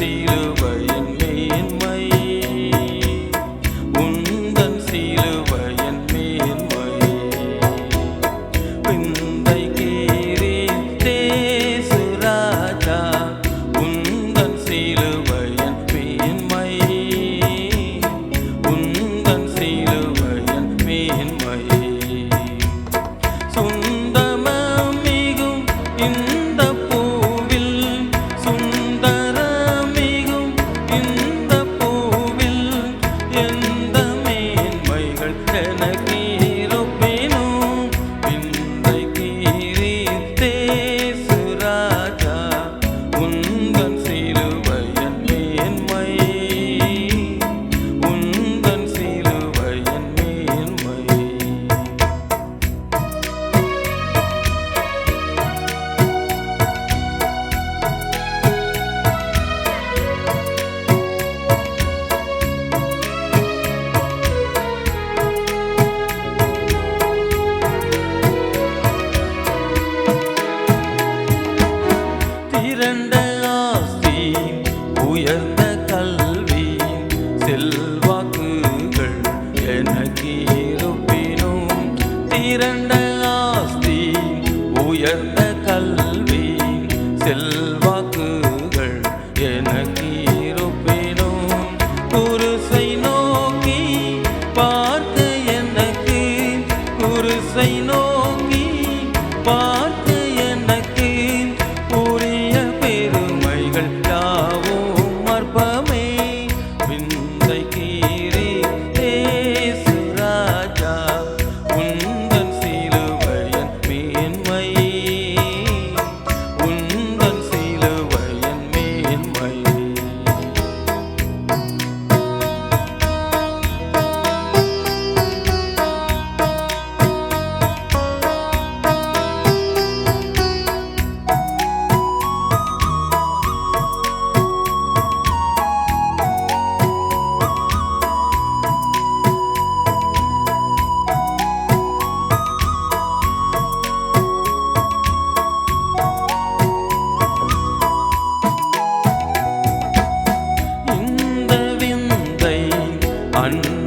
see the world. உயர்ந்த கல்வி செல்ல அன்பு